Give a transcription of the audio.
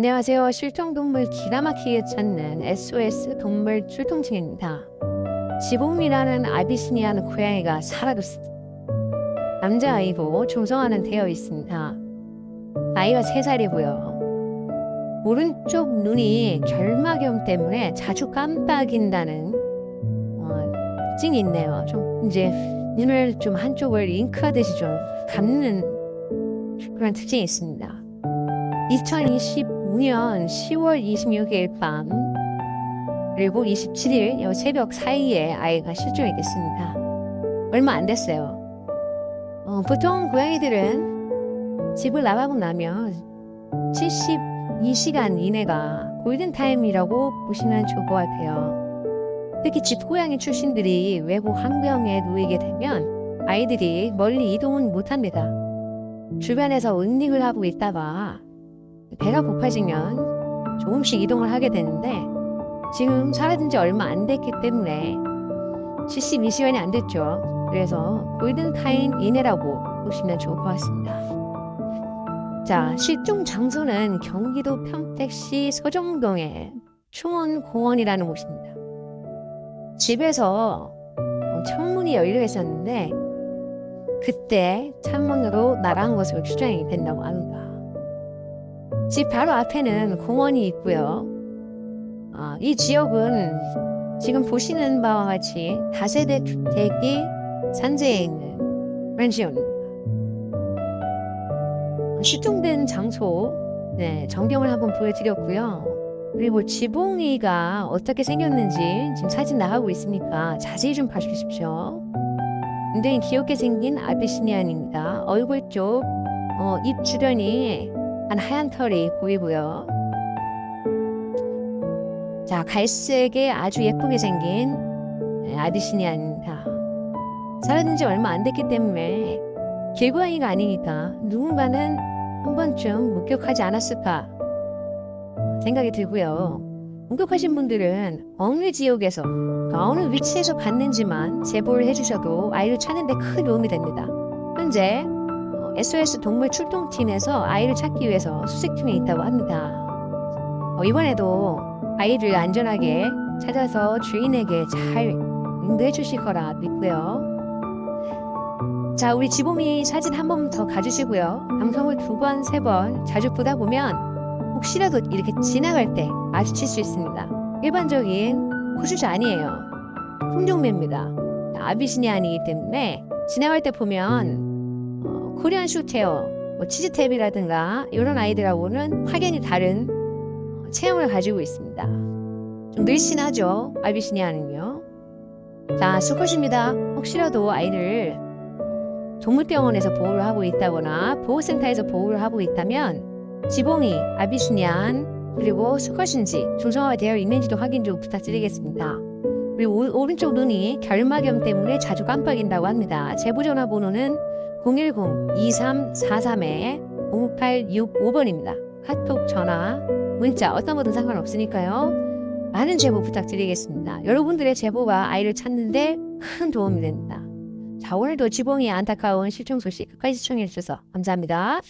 안녕하세요. 실종동물 막히게 찾는 SOS 동물 출동팀입니다. 지봉이라는 아비시니아는 고양이가 사라졌습니다. 남자아이고 중성화는 되어 있습니다. 나이가 3살이고요. 오른쪽 눈이 결막염 때문에 자주 깜빡인다는 어, 특징이 있네요. 좀 이제 눈을 좀 한쪽을 잉크하듯이 좀 감는 그런 특징이 있습니다. 2025년 10월 26일 밤 그리고 27일 새벽 사이에 아이가 실종이 됐습니다. 얼마 안 됐어요. 어, 보통 고양이들은 집을 나가고 나면 72시간 이내가 골든타임이라고 보시면 좋을 것 같아요. 특히 집고양이 출신들이 외부 환경에 놓이게 되면 아이들이 멀리 이동은 못합니다. 주변에서 은닉을 하고 있다가 배가 고파지면 조금씩 이동을 하게 되는데 지금 사라진 지 얼마 안 됐기 때문에 72시간이 안 됐죠. 그래서 골든타임 이내라고 보시면 좋을 것 같습니다. 자, 실종 장소는 경기도 평택시 서정동의 충원공원이라는 곳입니다. 집에서 창문이 열려 있었는데 그때 창문으로 나간 것으로 추정이 된다고 합니다. 집 바로 앞에는 공원이 있고요. 아, 이 지역은 지금 보시는 바와 같이 다세대 주택이 산재해 있는 지역입니다. 실종된 장소 네, 전경을 한번 보여드렸고요. 그리고 지붕이가 어떻게 생겼는지 지금 사진 나가고 있으니까 자세히 좀 봐주십시오. 굉장히 귀엽게 생긴 아비시니안입니다. 얼굴 쪽, 어, 입 주변이 한 하얀 털이 보이고요. 자, 갈색의 아주 예쁘게 생긴 네, 아비시니안입니다. 사라진 지 얼마 안 됐기 때문에 길고양이가 아니니까 누군가는 한 번쯤 목격하지 않았을까 생각이 들고요. 목격하신 분들은 어느 지역에서 어느 위치에서 봤는지만 제보를 해주셔도 아이를 찾는 데 큰 도움이 됩니다. 현재 SOS 동물 출동팀에서 아이를 찾기 위해서 수색중에 있다고 합니다. 어, 이번에도 아이를 안전하게 찾아서 주인에게 잘 응대해 주실 거라 믿고요. 자, 우리 지범이 사진 한 번 더 가주시고요. 방송을 두 번, 세 번 자주 보다 보면 혹시라도 이렇게 지나갈 때 마주칠 수 있습니다. 일반적인 호주자 아니에요. 품종매입니다. 아비시니안이기 때문에 지나갈 때 보면 어, 코리안 슈테어, 뭐 치즈탭이라든가 이런 아이들하고는 확연히 다른 어, 체형을 가지고 있습니다. 좀 늘씬하죠. 아비시니안은요. 자, 수컷입니다. 혹시라도 아이를 동물병원에서 보호를 하고 있다거나 보호센터에서 보호를 하고 있다면 지봉이, 아비시니안 그리고 수컷인지 조성화가 되어 있는지도 확인 좀 부탁드리겠습니다. 그리고 오, 오른쪽 눈이 결막염 때문에 자주 깜빡인다고 합니다. 제보 전화번호는 010-2343-5865번입니다. 카톡, 전화, 문자 어떤 거든 상관없으니까요. 많은 제보 부탁드리겠습니다. 여러분들의 제보가 아이를 찾는데 큰 도움이 됩니다. 자, 오늘도 지봉이 안타까운 실종 소식 끝까지 시청해 주셔서 감사합니다.